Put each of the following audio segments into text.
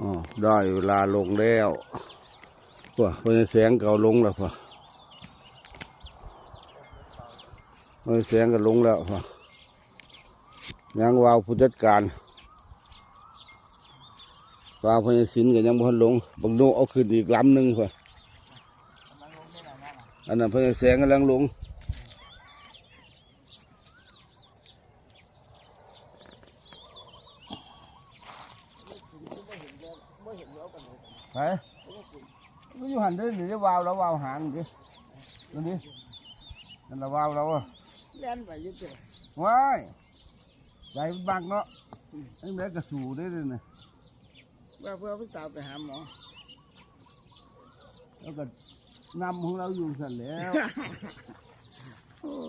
อ๋อได้เวลาลงแล้วว่ะเป็นแสงเก่าลงแล้วพ่ะเป็นแสงก็ลงแล้วพ่ะยังวาวผู้จัดการวาวพญสินก็ยังบ่ทันลงบังโนเอาขึ้นอีกลำหนึ่งพ่ะอันนั้นพญแสงกำลังลง ไปก็อยู่หันเด้อนี่วาวแล้ววาวหางดิตัวนี้นั่นละวาวเราอะเล่นไปอยุ่เจ้ว้ายใจมันบักเนาะไอ้แม่กระสูได้เลยนะว่าเพื่อพี่สาวไปหาหมอแล้วก็นำของเราอยู่สั่นแหล้ว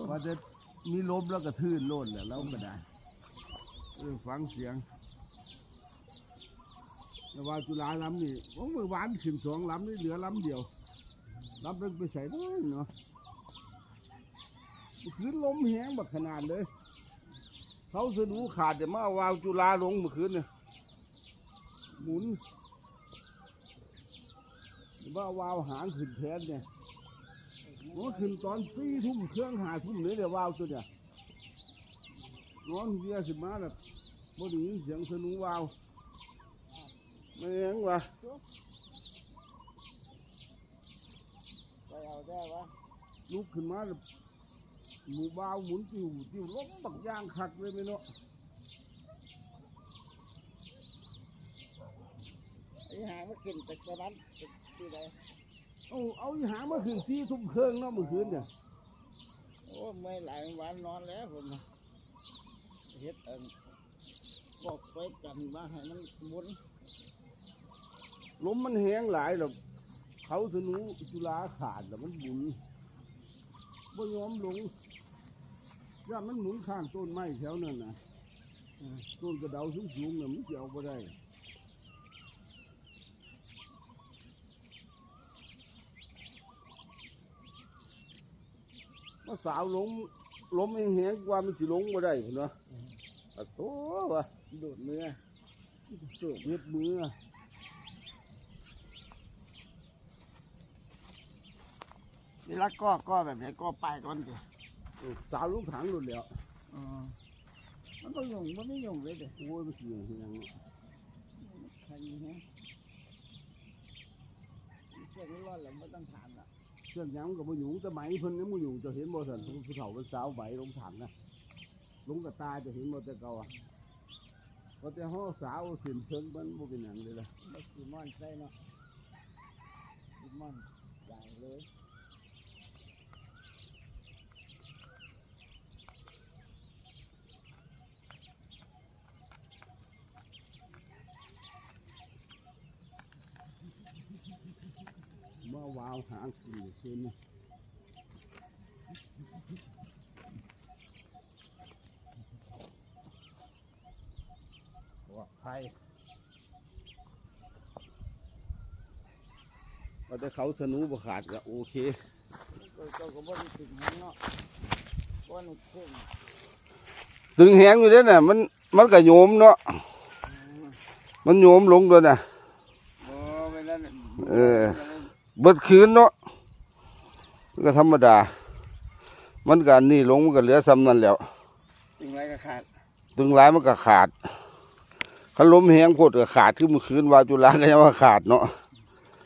ว่าจะมีลมแล้วก็ทื่นโลดแหละเราก็ได้เออฟังเสียง แต่ว่าจุฬาลำนี่ผมเมื่อวานขึ้นสองลำนี่เหลือลำเดียวลำนึงไปใส่ได้เนาะคืนลมแห้งบักขนาดเลยเขาสนูขาดแต่มาวาวจุฬาลงเมื่อคืนเนี่ยหมุนว่าวาวหางขึ้นแทนเนี่ยมันขึ้นตอนสี่ทุ่มเครื่องหาทุ่มเลยเดี๋ยววาวตัวเนี่ยนอนเวียสิมาแบบบ่ได้ยินเสียงสนูวาว ไม่เห็นวะไปเอาได้วะลุกขึ้นมาแบบหมูบาวหมุนติวติวล้มบักย่างคักเลยไม่เนาะไอ้หามากินแต่กระนั้นที่ใดเอาเอาอีหามาขึ้นสี่ทุ่มเครื่องเนาะเมื่อคืนเนี่ยโอ้ไม่หลายวันนอนแล้วผมน่ะเฮ็ดเอิงบอกไปกันว่าให้มันหมุน ลมมันแห้งหลายหรอกเขาสนูจุฬาขาดแล้วมันหมุนบ่ยอมลงย่ามันหมุนข้างต้นไม้แถวนั้นนะต้นกระเดาสูงๆน่ะมันจะเอาไปได้มาสาวลงลมแห้งๆกว่ามันสิลงบ่ได้เนาะอะโตวะโดดเนื้อเกิดเฮ็ดมือ เวลาก็ก็แบบไหนก็ไปก่อนสิสาวลูกถังหลุดแล้วอ๋อมันก็ยุ่งมันไม่ยุ่งเลยเด้อโอ้ยมันเสียงเสียงใครมีฮะเชื่อมันร้อนแล้วไม่ต้องถามละเสียงหยังกับมหยุงแต่ไหมเพิ่นนี่มหยุงจะเห็นบ่สันผู้เฒ่าเป็นสาวใบลงถังนะลงกับตาจะเห็นบ่แต่เก่าอะพอแต่ห่อสาวสินเชิงมันบ่เป็นหยังเลยล่ะไม่ซีมอนใส่เนาะซีมอนใหญ่เลย วาวหางขึ้นคืนนี่ว่าใครว่าแต่เขาสนูบ่ขาดก็โอเคก็ก็ก็บ่ได้ติดหางเนาะบ่นี่เพิ่งตึงแหงอยู่เด้อน่ะมันมันก็โยมเนาะมันโยมลงด้วยน่ะบ่เวลานั้นเออ เบิดคืนเนาะมันก็ธรรมดา มันก็อันนี่ลงมันก็เหลือซ้ำนั่นแหล้วถึงไรก็ขาดตึงหลายมันก็ขาดคันล้มแหงโพดก็ขาดคือเมื่อคืนวาจุฬาก็ยังว่าขาดเนาะอ